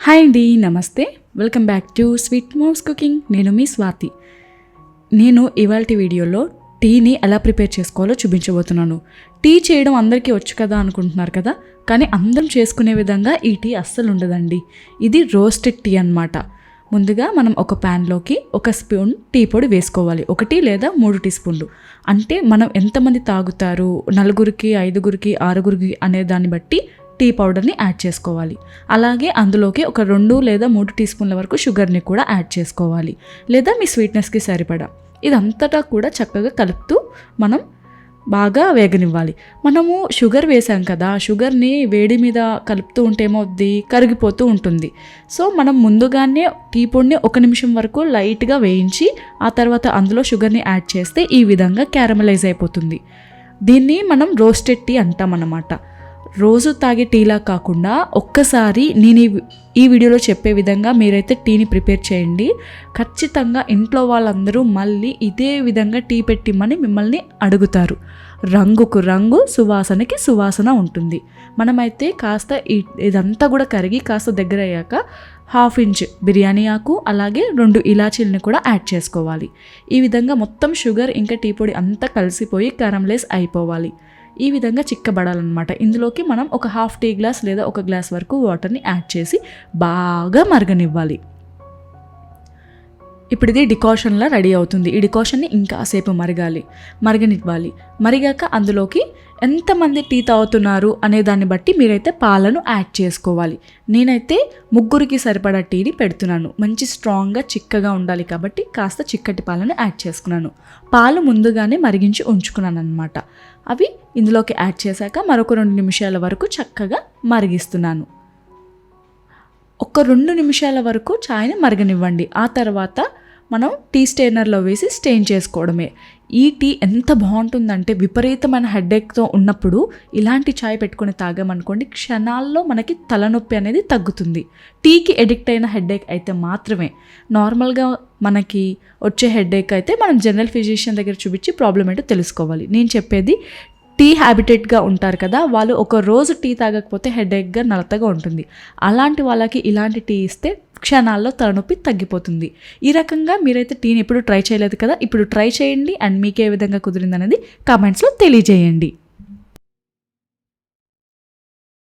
Hi అండి నమస్తే. Welcome back to sweet moms cooking నేను మీ స్వాతి. నేను ఇవాళ వీడియోలో టీని ఎలా ప్రిపేర్ చేసుకోవాలో చూపించబోతున్నాను. టీ చేయడం అందరికీ వచ్చు కదా అనుకుంటున్నారు కదా? కానీ అందరం చేసుకునే విధంగా ఈ టీ అస్సలు ఉండదండి. ఇది రోస్టెడ్ టీ అన్నమాట. ముందుగా మనం ఒక ప్యాన్లోకి ఒక స్పూన్ టీ పొడి వేసుకోవాలి. ఒకటి లేదా మూడు టీ స్పూన్లు. అంటే మనం ఎంతమంది తాగుతారు? నలుగురికి ఐదుగురికి ఆరుగురికి అనే దాన్ని బట్టి టీ పౌడర్ని యాడ్ చేసుకోవాలి. అలాగే అందులోకి ఒక రెండు లేదా మూడు టీ స్పూన్ల వరకు షుగర్ని కూడా యాడ్ చేసుకోవాలి. లేదా మీ స్వీట్నెస్కి సరిపడా. ఇదంతటా కూడా చక్కగా కలుపుతూ మనం బాగా వేగనివ్వాలి. మనము షుగర్ వేసాం కదా షుగర్ని వేడి మీద కలుపుతూ ఉంటే ఏమవుద్ది కరిగిపోతూ ఉంటుంది. సో మనం ముందుగానే టీ పొడిని ఒక నిమిషం వరకు లైట్గా వేయించి ఆ తర్వాత అందులో షుగర్ని యాడ్ చేస్తే ఈ విధంగా క్యారమలైజ్ అయిపోతుంది. దీన్ని మనం రోస్టెడ్ టీ అంటామన్నమాట. రోజు తాగే టీలా కాకుండా ఒక్కసారి నేను ఈ- ఈ వీడియోలో చెప్పే విధంగా మీరైతే టీని ప్రిపేర్ చేయండి. ఖచ్చితంగా ఇంట్లో వాళ్ళందరూ మళ్ళీ ఇదే విధంగా టీ పెట్టిమ్మని మిమ్మల్ని అడుగుతారు. రంగుకు రంగు సువాసనకి సువాసన ఉంటుంది. మనమైతే కాస్త ఇదంతా కూడా కరిగి కాస్త దగ్గర అయ్యాక హాఫ్ ఇంచ్ బిర్యానీ ఆకు అలాగే రెండు ఇలాచీలని కూడా యాడ్ చేసుకోవాలి. ఈ విధంగా మొత్తం షుగర్ ఇంకా టీ పొడి అంతా కలిసిపోయి కరంలేస్ అయిపోవాలి. ఈ విధంగా చిక్కబడాలన్నమాట. ఇందులోకి మనం ఒక హాఫ్ టీ గ్లాస్ లేదా ఒక గ్లాస్ వరకు వాటర్ని యాడ్ చేసి బాగా మరగనివ్వాలి. ఇప్పుడు ఇది డికాషన్లా రెడీ అవుతుంది. ఈ డికాషన్ని ఇంకాసేపు మరగాలి. మరగనివ్వాలి. మరిగాక అందులోకి ఎంతమంది టీ తాగుతున్నారు అనే దాన్ని బట్టి మీరైతే పాలను యాడ్ చేసుకోవాలి. నేనైతే ముగ్గురికి సరిపడా టీని పెడుతున్నాను. మంచి స్ట్రాంగ్గా చిక్కగా ఉండాలి కాబట్టి కాస్త చిక్కటి పాలను యాడ్ చేసుకున్నాను. పాలు ముందుగానే మరిగించి ఉంచుకున్నాను అనమాట అవి ఇందులోకి యాడ్ చేశాక మరొక రెండు నిమిషాల వరకు చక్కగా మరిగిస్తున్నాను. ఒక రెండు నిమిషాల వరకు ఛాయ్ని మరగనివ్వండి. ఆ తర్వాత మనం టీ స్టెయినర్లో వేసి స్టెయిన్ చేసుకోవడమే. ఈ టీ ఎంత బాగుంటుందంటే విపరీతమైన హెడేక్తో ఉన్నప్పుడు ఇలాంటి ఛాయ్ పెట్టుకొని తాగామనుకోండి క్షణాల్లో మనకి తలనొప్పి అనేది తగ్గుతుంది. టీకి ఎడిక్ట్ అయిన హెడేక్ అయితే మాత్రమే. నార్మల్గా మనకి వచ్చే హెడేక్ అయితే మనం జనరల్ ఫిజిషియన్ దగ్గర చూపించి ప్రాబ్లం ఏంటో తెలుసుకోవాలి. నేను చెప్పేది టీ హ్యాబిటెట్గా ఉంటారు కదా వాళ్ళు ఒక రోజు టీ తాగకపోతే హెడేక్గా నలతగా ఉంటుంది. అలాంటి వాళ్ళకి ఇలాంటి టీ ఇస్తే క్షణాల్లో తలనొప్పి తగ్గిపోతుంది. ఈ రకంగా మీరైతే టీని ఎప్పుడు ట్రై చేయలేదు కదా ఇప్పుడు ట్రై చేయండి. అండ్ మీకు ఏ విధంగా కుదిరిందనేది కామెంట్స్లో తెలియజేయండి.